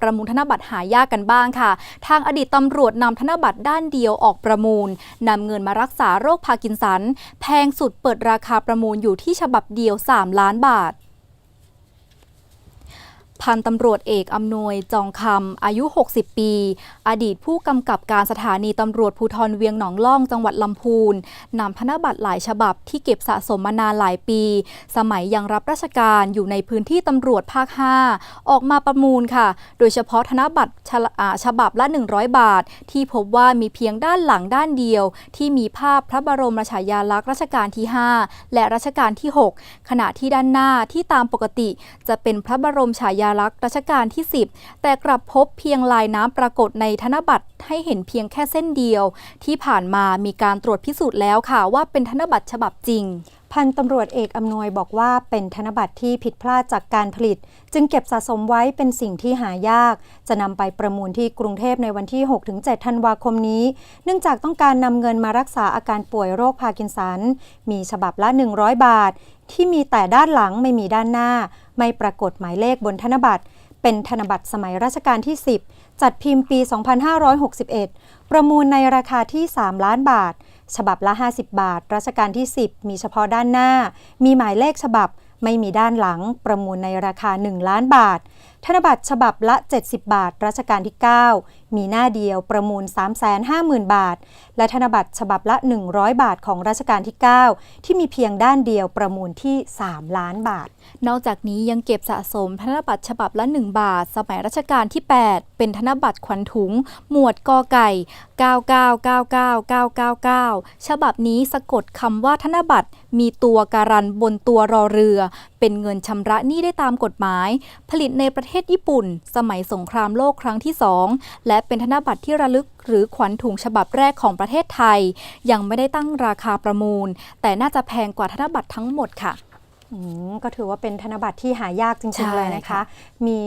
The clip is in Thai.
ประมูลธนบัตรหายากกันบ้างค่ะ ทางอดีตตำรวจนำธนบัตรด้านเดียวออกประมูลนำเงินมารักษาโรคพาร์กินสัน แพงสุดเปิดราคาประมูลอยู่ที่ฉบับเดียว 3 ล้านบาท พันตำรวจเอกอำนวยจองคำอายุ 60 ปี อดีตผู้กำกับการสถานีตำรวจภูธรเวียงหนองล่องจังหวัดลำพูนนำธนบัตรหลายฉบับที่เก็บสะสมมานานหลายปี สมัยยังรับราชการอยู่ในพื้นที่ตำรวจภาค 5 ออกมาประมูลค่ะ โดยเฉพาะธนบัตรฉฉบับละ 100 บาท ที่พบว่ามีเพียงด้านหลังด้านเดียว ที่มีภาพพระบรมฉายาลักษณ์รัชกาลที่ 5 และรัชกาลที่ 6 ขณะที่ด้านหน้าที่ตามปกติ จะเป็นพระบรมฉายาลักษณ์รัชกาลที่ 10 แต่กลับพบเพียงลายน้ำปรากฏในธนบัตรให้เห็นเพียงแค่เส้นเดียว ที่ผ่านมามีการตรวจพิสูจน์แล้วค่ะว่าเป็นธนบัตรฉบับจริง พันตำรวจเอกอำนวยบอกว่าเป็นธนบัตรที่ผิดพลาดจากการผลิต จึงเก็บสะสมไว้เป็นสิ่งที่หายาก จะนำไปประมูลที่กรุงเทพในวันที่ 6-7 ธันวาคมนี้ เนื่องจากต้องการนำเงินมารักษาอาการป่วยโรคพาร์กินสัน มีฉบับละ 100 บาท ที่มีแต่ด้านหลังไม่มีด้านหน้า ไม่ปรากฏหมายเลขบนธนบัตร เป็นธนบัตรสมัยรัชกาลที่ 10 จัดพิมพ์ปี 2561 ประมูลในราคาที่ 3 ล้านบาท ฉบับละ 50 บาท รัชกาลที่ 10 มีเฉพาะด้านหน้า มีหมายเลขฉบับไม่มีด้านหลัง ประมูลในราคา 1 ล้านบาทธนบัตรฉบับละ 70 บาท รัชกาลที่ 9 มีหน้าเดียวประมูล 350,000 บาท และธนบัตรฉบับละ 100 บาทของรัชกาลที่ 9 ที่มีเพียงด้านเดียวประมูลที่ 3 ล้านบาท นอกจากนี้ยังเก็บสะสมธนบัตรฉบับละ 1 บาท สมัยรัชกาลที่ 8 เป็นธนบัตรขวัญถุง หมวดกอไก่ 9999999 ฉบับนี้สะกดคำว่าธนบัตรมีตัวการันบนตัวรอเรือ เป็นเงินชำระหนี้ได้ตามกฎหมาย ผลิตในประเทศญี่ปุ่น สมัยสงครามโลกครั้งที่2และเป็นธนบัตรที่ระลึกหรือขวัญถุงฉบับแรกของประเทศไทย ยังไม่ได้ตั้งราคาประมูล แต่น่าจะแพงกว่าธนบัตรทั้งหมดค่ะอืมก็ถือว่าเป็นธนบัตรที่หายากจใช่ริงๆเลยนะคะค่ะมี